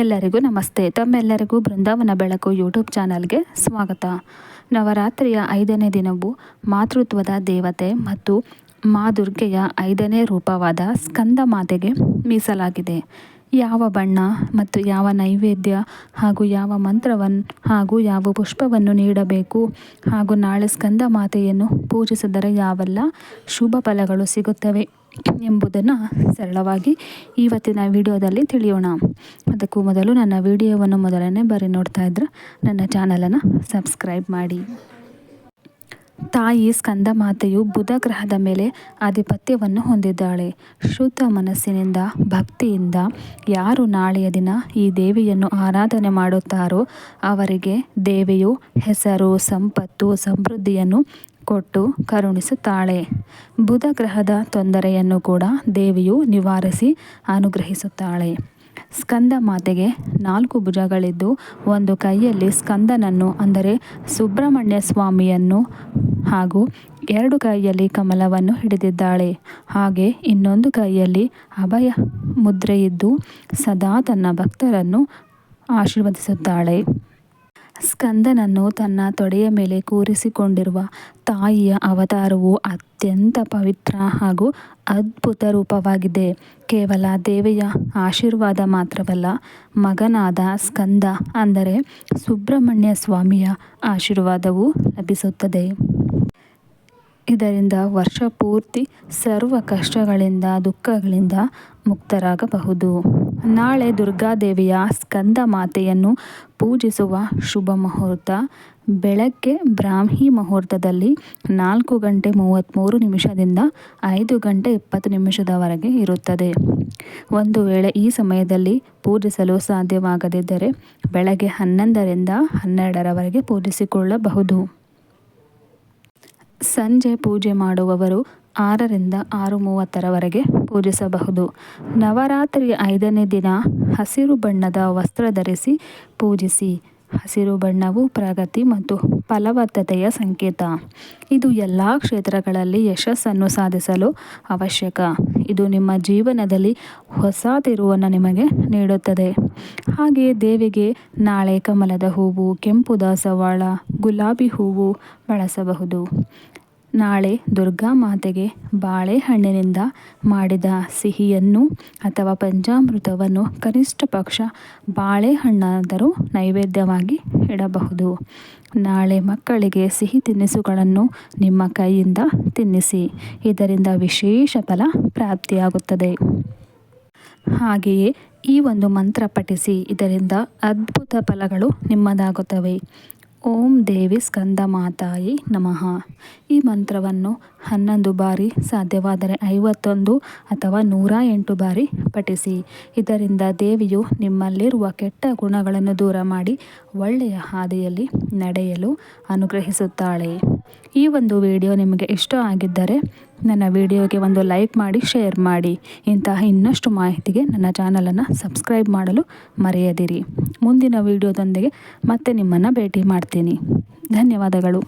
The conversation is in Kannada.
ಎಲ್ಲರಿಗೂ ನಮಸ್ತೆ. ತಮ್ಮೆಲ್ಲರಿಗೂ ಬೃಂದಾವನ ಬೆಳಕು ಯೂಟ್ಯೂಬ್ ಚಾನಲ್ಗೆ ಸ್ವಾಗತ. ನವರಾತ್ರಿಯ ಐದನೇ ದಿನವು ಮಾತೃತ್ವದ ದೇವತೆ ಮತ್ತು ಮಾ ದುರ್ಗೆಯ ಐದನೇ ರೂಪವಾದ ಸ್ಕಂದ ಮಾತೆಗೆ ಮೀಸಲಾಗಿದೆ. ಯಾವ ಬಣ್ಣ ಮತ್ತು ಯಾವ ನೈವೇದ್ಯ ಹಾಗೂ ಯಾವ ಮಂತ್ರವನ್ನು ಹಾಗೂ ಯಾವ ಪುಷ್ಪವನ್ನು ನೀಡಬೇಕು ಹಾಗೂ ನಾಳೆ ಸ್ಕಂದ ಮಾತೆಯನ್ನು ಪೂಜಿಸಿದರೆ ಯಾವೆಲ್ಲ ಶುಭ ಫಲಗಳು ಸಿಗುತ್ತವೆ ಎಂಬುದನ್ನು ಸರಳವಾಗಿ ಇವತ್ತಿನ ವಿಡಿಯೋದಲ್ಲಿ ತಿಳಿಯೋಣ. ಅದಕ್ಕೂ ಮೊದಲು ನನ್ನ ವಿಡಿಯೋವನ್ನು ಮೊದಲನೇ ಬಾರಿ ನೋಡ್ತಾ ಇದ್ರೆ ನನ್ನ ಚಾನಲನ್ನು ಸಬ್ಸ್ಕ್ರೈಬ್ ಮಾಡಿ. ತಾಯಿ ಸ್ಕಂದ ಮಾತೆಯು ಬುಧ ಗ್ರಹದ ಮೇಲೆ ಆಧಿಪತ್ಯವನ್ನು ಹೊಂದಿದ್ದಾಳೆ. ಶುದ್ಧ ಮನಸ್ಸಿನಿಂದ, ಭಕ್ತಿಯಿಂದ ಯಾರು ನಾಳೆಯ ದಿನ ಈ ದೇವಿಯನ್ನು ಆರಾಧನೆ ಮಾಡುತ್ತಾರೋ ಅವರಿಗೆ ದೇವಿಯು ಹೆಸರು, ಸಂಪತ್ತು, ಸಮೃದ್ಧಿಯನ್ನು ಕೊಟ್ಟು ಕರುಣಿಸುತ್ತಾಳೆ. ಬುಧ ಗ್ರಹದ ತೊಂದರೆಯನ್ನು ಕೂಡ ದೇವಿಯು ನಿವಾರಿಸಿ, ಅನುಗ್ರಹಿಸುತ್ತಾಳೆ. ಸ್ಕಂದ ಮಾತೆಗೆ ನಾಲ್ಕು ಭುಜಗಳಿದ್ದು ಒಂದು ಕೈಯಲ್ಲಿ ಸ್ಕಂದನನ್ನು, ಅಂದರೆ ಸುಬ್ರಹ್ಮಣ್ಯ ಸ್ವಾಮಿಯನ್ನು ಹಾಗೂ ಎರಡು ಕೈಯಲ್ಲಿ ಕಮಲವನ್ನು ಹಿಡಿದಿದ್ದಾಳೆ. ಹಾಗೆ ಇನ್ನೊಂದು ಕೈಯಲ್ಲಿ ಅಭಯ ಮುದ್ರೆಯಿದ್ದು ಸದಾ ತನ್ನ ಭಕ್ತರನ್ನು ಆಶೀರ್ವದಿಸುತ್ತಾಳೆ. ಸ್ಕಂದನನ್ನು ತನ್ನ ತೊಡೆಯ ಮೇಲೆ ಕೂರಿಸಿಕೊಂಡಿರುವ ತಾಯಿಯ ಅವತಾರವು ಅತ್ಯಂತ ಪವಿತ್ರ ಹಾಗೂ ಅದ್ಭುತ ರೂಪವಾಗಿದೆ. ಕೇವಲ ದೇವಿಯ ಆಶೀರ್ವಾದ ಮಾತ್ರವಲ್ಲ, ಮಗನಾದ ಸ್ಕಂದ ಅಂದರೆ ಸುಬ್ರಹ್ಮಣ್ಯ ಸ್ವಾಮಿಯ ಆಶೀರ್ವಾದವೂ ಲಭಿಸುತ್ತದೆ. ಇದರಿಂದ ವರ್ಷ ಪೂರ್ತಿ ಸರ್ವ ಕಷ್ಟಗಳಿಂದ, ದುಃಖಗಳಿಂದ ಮುಕ್ತರಾಗಬಹುದು. ನಾಳೆ ದುರ್ಗಾದೇವಿಯ ಸ್ಕಂದ ಮಾತೆಯನ್ನು ಪೂಜಿಸುವ ಶುಭ ಮುಹೂರ್ತ ಬೆಳಗ್ಗೆ ಬ್ರಾಹ್ಮಿ ಮುಹೂರ್ತದಲ್ಲಿ ನಾಲ್ಕು ಗಂಟೆ ಮೂವತ್ತ್ಮೂರು ನಿಮಿಷದಿಂದ ಐದು ಗಂಟೆ ಇಪ್ಪತ್ತು ನಿಮಿಷದವರೆಗೆ ಇರುತ್ತದೆ. ಒಂದು ವೇಳೆ ಈ ಸಮಯದಲ್ಲಿ ಪೂಜಿಸಲು ಸಾಧ್ಯವಾಗದಿದ್ದರೆ ಬೆಳಗ್ಗೆ ಹನ್ನೊಂದರಿಂದ ಹನ್ನೆರಡರವರೆಗೆ ಪೂಜಿಸಿಕೊಳ್ಳಬಹುದು. ಸಂಜೆ ಪೂಜೆ ಮಾಡುವವರು ಆರರಿಂದ ಆರು ಮೂವತ್ತರವರೆಗೆ ಪೂಜಿಸಬಹುದು. ನವರಾತ್ರಿಯ ಐದನೇ ದಿನ ಹಸಿರು ಬಣ್ಣದ ವಸ್ತ್ರ ಧರಿಸಿ ಪೂಜಿಸಿ. ಹಸಿರು ಬಣ್ಣವು ಪ್ರಗತಿ ಮತ್ತು ಫಲವತ್ತತೆಯ ಸಂಕೇತ. ಇದು ಎಲ್ಲ ಕ್ಷೇತ್ರಗಳಲ್ಲಿ ಯಶಸ್ಸನ್ನು ಸಾಧಿಸಲು ಅವಶ್ಯಕ. ಇದು ನಿಮ್ಮ ಜೀವನದಲ್ಲಿ ಹೊಸ ತಿರುವನ್ನು ನಿಮಗೆ ನೀಡುತ್ತದೆ. ಹಾಗೆಯೇ ದೇವಿಗೆ ನಾಳೆ ಕಮಲದ ಹೂವು, ಕೆಂಪು ದಾಸವಾಳ, ಗುಲಾಬಿ ಹೂವು ಬಳಸಬಹುದು. ನಾಳೆ ದುರ್ಗಾ ಮಾತೆಗೆ ಬಾಳೆಹಣ್ಣಿನಿಂದ ಮಾಡಿದ ಸಿಹಿಯನ್ನು ಅಥವಾ ಪಂಚಾಮೃತವನ್ನು ಕನಿಷ್ಠ ಪಕ್ಷ ಬಾಳೆಹಣ್ಣಾದರೂ ನೈವೇದ್ಯವಾಗಿ ಇಡಬಹುದು. ನಾಳೆ ಮಕ್ಕಳಿಗೆ ಸಿಹಿ ತಿನಿಸುಗಳನ್ನು ನಿಮ್ಮ ಕೈಯಿಂದ ತಿನ್ನಿಸಿ. ಇದರಿಂದ ವಿಶೇಷ ಫಲ ಪ್ರಾಪ್ತಿಯಾಗುತ್ತದೆ. ಹಾಗೆಯೇ ಈ ಒಂದು ಮಂತ್ರ ಪಠಿಸಿ. ಇದರಿಂದ ಅದ್ಭುತ ಫಲಗಳು ನಿಮ್ಮದಾಗುತ್ತವೆ. ಓಂ ದೇವಿ ಸ್ಕಂದ ಮಾತಾಯಿ ನಮಃ. ಈ ಮಂತ್ರವನ್ನು ಹನ್ನೊಂದು ಬಾರಿ ಸಾಧ್ಯವಾದರೆ ಐವತ್ತೊಂದು ಅಥವಾ ನೂರ ಎಂಟು ಬಾರಿ ಪಠಿಸಿ. ಇದರಿಂದ ದೇವಿಯು ನಿಮ್ಮಲ್ಲಿರುವ ಕೆಟ್ಟ ಗುಣಗಳನ್ನು ದೂರ ಮಾಡಿ ಒಳ್ಳೆಯ ಹಾದಿಯಲ್ಲಿ ನಡೆಯಲು ಅನುಗ್ರಹಿಸುತ್ತಾಳೆ. ಈ ಒಂದು ವಿಡಿಯೋ ನಿಮಗೆ ಇಷ್ಟ ಆಗಿದ್ದರೆ ನನ್ನ ವಿಡಿಯೋಗೆ ಒಂದು ಲೈಕ್ ಮಾಡಿ, ಶೇರ್ ಮಾಡಿ. ಇಂತಹ ಇನ್ನಷ್ಟು ಮಾಹಿತಿಗೆ ನನ್ನ ಚಾನಲನ್ನು ಸಬ್ಸ್ಕ್ರೈಬ್ ಮಾಡಲು ಮರೆಯದಿರಿ. ಮುಂದಿನ ವಿಡಿಯೋದೊಂದಿಗೆ ಮತ್ತೆ ನಿಮ್ಮನ್ನು ಭೇಟಿ ಮಾಡ್ತೀನಿ. ಧನ್ಯವಾದಗಳು.